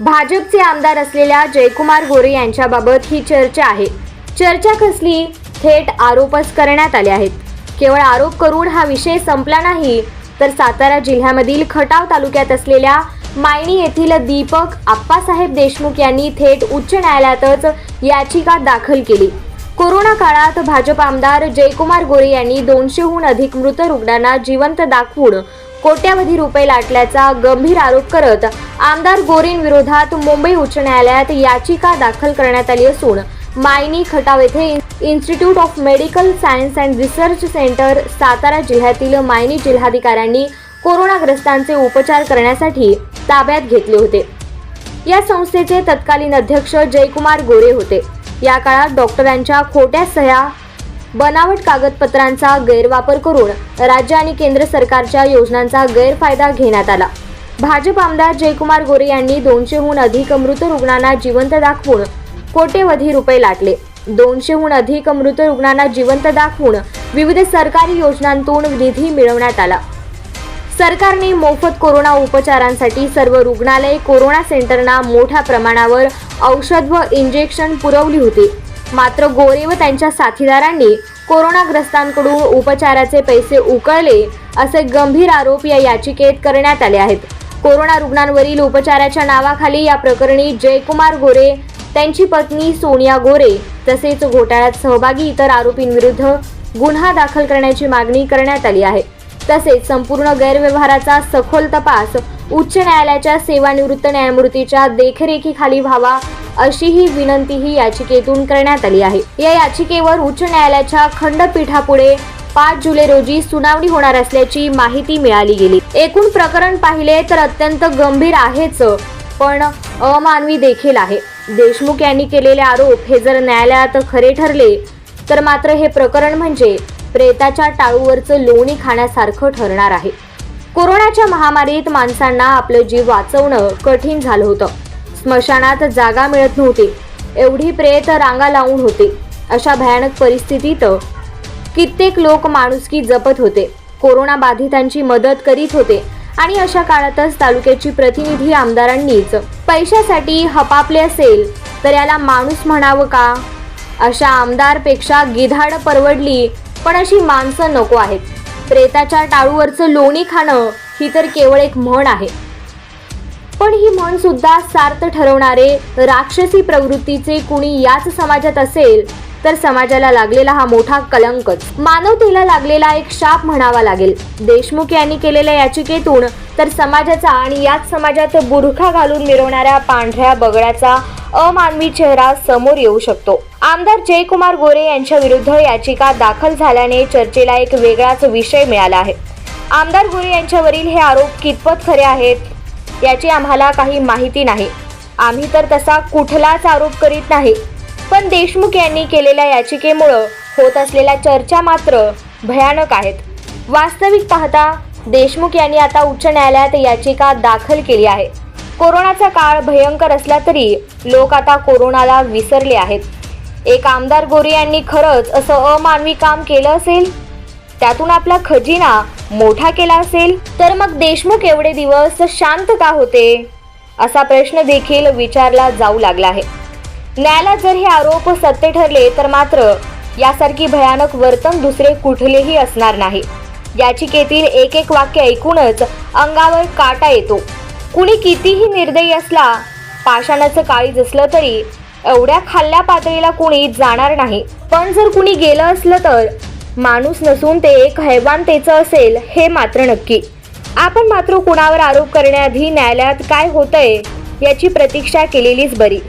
भाजपचे आमदार असलेल्या जयकुमार गोरे यांच्याबाबत ही चर्चा आहे. चर्चा कसली? थेट आरोपच करण्यात आले आहेत. केवळ आरोप करून हा विषय संपला नाही तर सातारा जिल्ह्यामधील खटाव तालुक्यात असलेल्या मायणी येथील दीपक आप्पासाहेब देशमुख यांनी थेट उच्च न्यायालयातच याचिका दाखल केली. कोरोना काळात भाजप आमदार जयकुमार गोरे यांनी दोनशेहून अधिक मृत रुग्णांना जिवंत दाखवून कोट्यावधी रुपये लाटल्याचा गंभीर आरोप करत आमदार गोरेंविरोधात मुंबई उच्च न्यायालयात याचिका दाखल करण्यात आली असून मायनी खटाव येथे institute of medical science and research centre Satara जिल्ह्यातील मायनी जिल्हाधिकाऱ्यांनी कोरोनाग्रस्तांचे उपचार करण्यासाठी ताब्यात घेतले होते. या संस्थेचे तत्कालीन अध्यक्ष जयकुमार गोरे होते. या काळात डॉक्टरांच्या खोट्या सह्या बनावट कागदपत्रांचा गैरवापर करून राज्य आणि केंद्र सरकारच्या योजनांचा गैरफायदा घेण्यात आला. भाजप आमदार जयकुमार गोरे यांनी दोनशेहून अधिक मृत रुग्णांना जिवंत दाखवून कोट्यवधी रुपये लाटले. दोनशेहून अधिक मृत रुग्णांना जिवंत दाखवून विविध सरकारी योजनांतून निधी मिळवण्यात आला. सरकारने मोफत कोरोना उपचारांसाठी सर्व रुग्णालय कोरोना सेंटरना मोठ्या प्रमाणावर औषध व इंजेक्शन पुरवली होती. मात्र गोरे व त्यांच्या साथीदारांनी कोरोनाग्रस्तांकडून उपचाराचे पैसे उकळले असे गंभीर आरोप या याचिकेत करण्यात आले आहेत. कोरोना रुग्णांवरील उपचाराच्या नावाखाली या प्रकरणी जयकुमार गोरे त्यांची पत्नी सोनिया गोरे तसेच घोटाळ्यात सहभागी इतर आरोपींविरुद्ध गुन्हा दाखल करण्याची मागणी करण्यात आली आहे. तसेच संपूर्ण गैरव्यवहाराचा सखोल तपास उच्च न्यायालयाच्या सेवानिवृत्त न्यायमूर्तीच्या देखरेखीखाली व्हावा अशीही विनंतीही याचिकेतून करण्यात आली आहे. या याचिकेवर उच्च न्यायालयाच्या खंडपीठापुढे पाच जुलै रोजी सुनावणी होणार असल्याची माहिती मिळाली गेली. एकूण प्रकरण पाहिले तर अत्यंत गंभीर आहेच पण अमानवी देखील आहे. देशमुख यांनी केलेले आरोप हे जर न्यायालयात खरे ठरले तर मात्र हे प्रकरण म्हणजे प्रेताच्या टाळूवरचं लोणी खाण्यासारखं ठरणार आहे. कोरोनाच्या महामारीत माणसांना आपलं जीव वाचवणं कठीण झालं होतं. स्मशानात जागा मिळत नव्हती. एवढी प्रेत रांगा लावून होते. अशा भयानक परिस्थितीत कित्येक लोक माणुसकी जपत होते. कोरोना बाधितांची मदत करीत होते आणि अशा काळातच तालुक्याची प्रतिनिधी आमदारांनीच पैशासाठी हपापले असेल तर याला माणूस म्हणावं का? अशा आमदारपेक्षा गिधाड परवडली पण अशी माणसं नको आहेत. प्रेताच्या टाळूवरचं लोणी खाणं ही तर केवळ एक म्हण आहे. पण ही म्हण सुद्धा सार्थ ठरवणारे राक्षसी प्रवृत्तीचे कुणी याच समाजात असेल तर समाजाला लागलेला हा मोठा कलंकच. मानवतेला लागलेला एक शाप म्हणावा लागेल. देशमुख यांनी केलेल्या याचिकेतून तर समाजाचा आणि याच समाजात बुरखा घालून मिरवणाऱ्या पांढऱ्या बगड्याचा अमानवी चेहरा समोर येऊ शकतो. आमदार जयकुमार गोरे यांच्या विरुद्ध याचिका दाखल झाल्याने चर्चेला एक वेगळाच विषय मिळाला आहे. आमदार गोरे यांच्यावरील हे आरोप कितपत खरे आहेत याची आम्हाला काही माहिती नाही. आम्ही तर तसा कुठलाच आरोप करीत नाही. पण देशमुख यांनी केलेल्या याचिकेमुळं होत असलेल्या चर्चा मात्र भयानक आहेत. वास्तविक पाहता देशमुख यांनी आता उच्च न्यायालयात याचिका दाखल केली आहे. कोरोनाचा काळ भयंकर असला तरी लोक आता कोरोनाला विसरले आहेत. एक आमदार गोरे यांनी खरंच असं अमानवी काम केलं असेल? त्यातून आपला खजिना मोठा केला असेल? तर मग देशमुख एवढे दिवस शांत का होते? असा प्रश्न देखील विचारला जाऊ लागला आहे. न्यायालयात जर हे आरोप सत्य ठरले तर मात्र यासारखी भयानक वर्तन दुसरे कुठलेही असणार नाही. याचिकेतील एक एक वाक्य ऐकूनच अंगावर काटा येतो. कुणी कितीही निर्दयी असला पाषाणाचं काळीज असलं तरी एवढ्या खाल्ल्या पातळीला कुणी जाणार नाही. पण जर कुणी गेलं असलं तर माणूस नसून ते एक हैवानतेचं असेल हे मात्र नक्की. आपण मात्र कुणावर आरोप करण्याआधी न्यायालयात काय होतंय याची प्रतीक्षा केलेलीच बरी.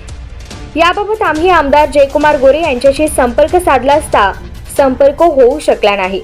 याबाबत आम्ही आमदार जयकुमार गोरे यांच्याशी संपर्क साधला असता संपर्क होऊ शकला नाही.